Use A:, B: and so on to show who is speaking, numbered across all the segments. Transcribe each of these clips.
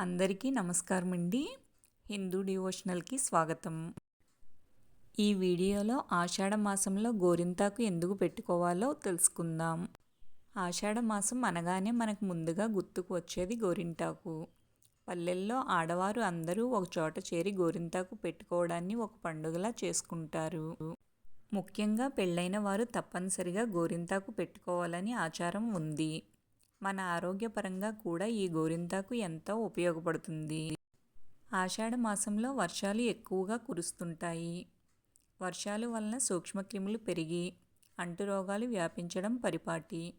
A: అందరికీ నమస్కారం అండి హిందూ డివోషనల్కి స్వాగతం. ఈ వీడియోలో ఆషాఢ మాసంలో గోరింతాకు ఎందుకు పెట్టుకోవాలో తెలుసుకుందాం. ఆషాఢ మాసం అనగానే మనకు ముందుగా గుర్తుకు వచ్చేది గోరింటాకు పల్లెల్లో ఆడవారు అందరూ ఒక చోట చేరి గోరింతాకు పెట్టుకోవడాన్ని ఒక పండుగలా చేసుకుంటారు. ముఖ్యంగా పెళ్ళైన వారు తప్పనిసరిగా గోరింతాకు పెట్టుకోవాలని ఆచారం ఉంది. మన ఆరోగ్యపరంగా కూడా ఈ గోరింతాకు ఎంతో ఉపయోగపడుతుంది. ఆషాఢ మాసంలో వర్షాలు ఎక్కువగా కురుస్తుంటాయి. వర్షాలు వలన సూక్ష్మక్రిములు పెరిగి అంటురోగాలు వ్యాపించడం పరిపాటి.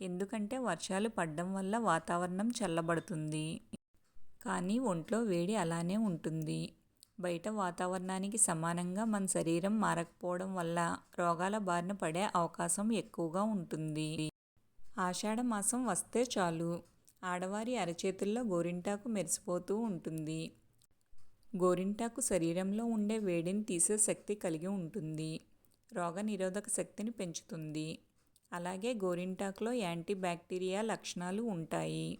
A: ఎందుకంటే వర్షాలు పడడం వల్ల వాతావరణం చల్లబడుతుంది. కానీ ఒంట్లో వేడి అలానే ఉంటుంది. బయట వాతావరణానికి సమానంగా మన శరీరం మారకపోవడం వల్ల రోగాల బారిన పడే అవకాశం ఎక్కువగా ఉంటుంది. ఆషాఢ మాసం వస్తే చాలు. ఆడవారి అరచేతుల్లో గోరింటాకు మెరిసిపోతూ ఉంటుంది. గోరింటాకు శరీరంలో ఉండే వేడిని తీసే శక్తి కలిగి ఉంటుంది. రోగ నిరోధక శక్తిని పెంచుతుంది. అలాగే గోరింటాకులో యాంటీ బ్యాక్టీరియా లక్షణాలు ఉంటాయి.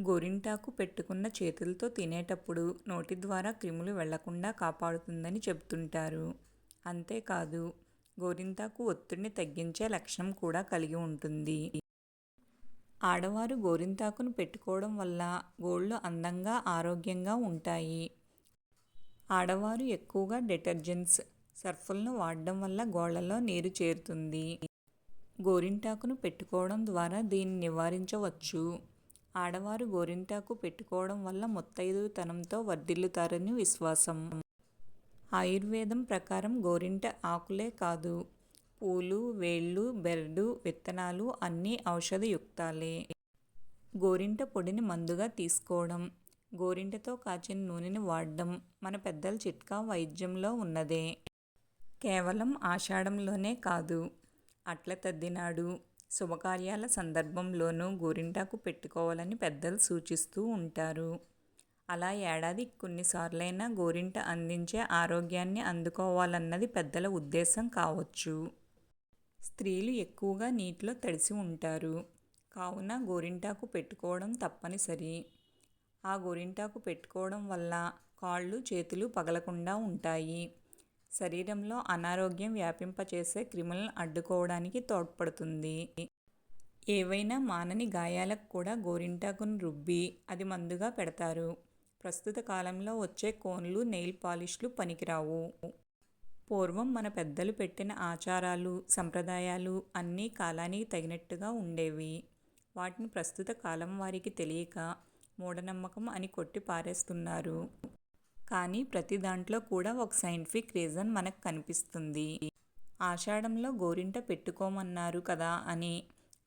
A: గోరింటాకు పెట్టుకున్న చేతులతో తినేటప్పుడు నోటి ద్వారా క్రిములు వెళ్ళకుండా కాపాడుతుందని చెబుతుంటారు. అంతేకాదు గోరింతాకు ఒత్తిడిని తగ్గించే లక్షణం కూడా కలిగి ఉంటుంది. ఆడవారు గోరింతాకును పెట్టుకోవడం వల్ల గోళ్ళు అందంగా ఆరోగ్యంగా ఉంటాయి. ఆడవారు ఎక్కువగా డిటర్జెంట్స్ సర్ఫులను వాడడం వల్ల గోళ్ళలో నీరు చేరుతుంది. గోరింటాకును పెట్టుకోవడం ద్వారా దీన్ని నివారించవచ్చు. ఆడవారు గోరింటాకు పెట్టుకోవడం వల్ల ముత్తైదుతనంతో వర్ధిల్లుతారని విశ్వాసం. ఆయుర్వేదం ప్రకారం గోరింట ఆకులే కాదు. పూలు వేళ్ళు బెరడు విత్తనాలు అన్నీ ఔషధయుక్తాలే. గోరింట పొడిని మందుగా తీసుకోవడం గోరింటతో కాచిన నూనెని వాడడం మన పెద్దల చిట్కా వైద్యంలో ఉన్నదే. కేవలం ఆషాఢంలోనే కాదు అట్ల తద్దినాడు శుభకార్యాల సందర్భంలోనూ గోరింటాకు పెట్టుకోవాలని పెద్దలు సూచిస్తూ ఉంటారు. అలా ఏడాది కొన్నిసార్లైనా గోరింట అందించే ఆరోగ్యాన్ని అందుకోవాలన్నది పెద్దల ఉద్దేశం కావచ్చు. స్త్రీలు ఎక్కువగా నీటిలో తడిసి ఉంటారు. కావున గోరింటాకు పెట్టుకోవడం తప్పనిసరి. ఆ గోరింటాకు పెట్టుకోవడం వల్ల కాళ్ళు చేతులు పగలకుండా ఉంటాయి. శరీరంలో అనారోగ్యం వ్యాపింపచేసే క్రిములను అడ్డుకోవడానికి తోడ్పడుతుంది. ఏవైనా మానని గాయాలకు కూడా గోరింటాకును రుబ్బి అది మందుగా పెడతారు. ప్రస్తుత కాలంలో వచ్చే కోన్లు నెయిల్ పాలిష్లు పనికిరావు. పూర్వం మన పెద్దలు పెట్టిన ఆచారాలు సంప్రదాయాలు అన్నీ కాలానికి తగినట్టుగా ఉండేవి. వాటిని ప్రస్తుత కాలం వారికి తెలియక మూఢనమ్మకం అని కొట్టి పారేస్తున్నారు. కానీ ప్రతి దాంట్లో కూడా ఒక సైంటిఫిక్ రీజన్ మనకు కనిపిస్తుంది. ఆషాఢంలో గోరింట పెట్టుకోమన్నారు కదా అని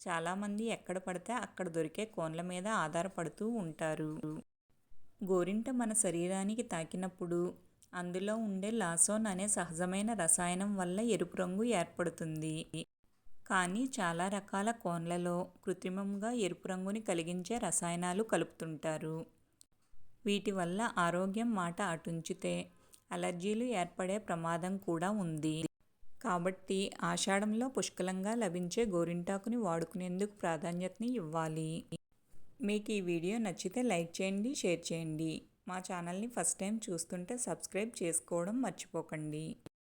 A: చాలామంది ఎక్కడ పడితే అక్కడ దొరికే కోన్ల మీద ఆధారపడుతూ ఉంటారు. గోరింట మన శరీరానికి తాకినప్పుడు అందులో ఉండే లాసోన్ అనే సహజమైన రసాయనం వల్ల ఎరుపు రంగు ఏర్పడుతుంది. కానీ చాలా రకాల కోన్లలో కృత్రిమంగా ఎరుపు రంగుని కలిగించే రసాయనాలు కలుపుతుంటారు. వీటి వల్ల ఆరోగ్యం మాట అటుంచితే అలర్జీలు ఏర్పడే ప్రమాదం కూడా ఉంది. కాబట్టి ఆషాఢంలో పుష్కలంగా లభించే గోరింటాకుని వాడుకునేందుకు ప్రాధాన్యతని ఇవ్వాలి. మీకు ఈ వీడియో నచ్చితే లైక్ చేయండి షేర్ చేయండి. మా ఛానల్ని ఫస్ట్ టైం చూస్తుంటే సబ్స్క్రైబ్ చేసుకోవడం మర్చిపోకండి.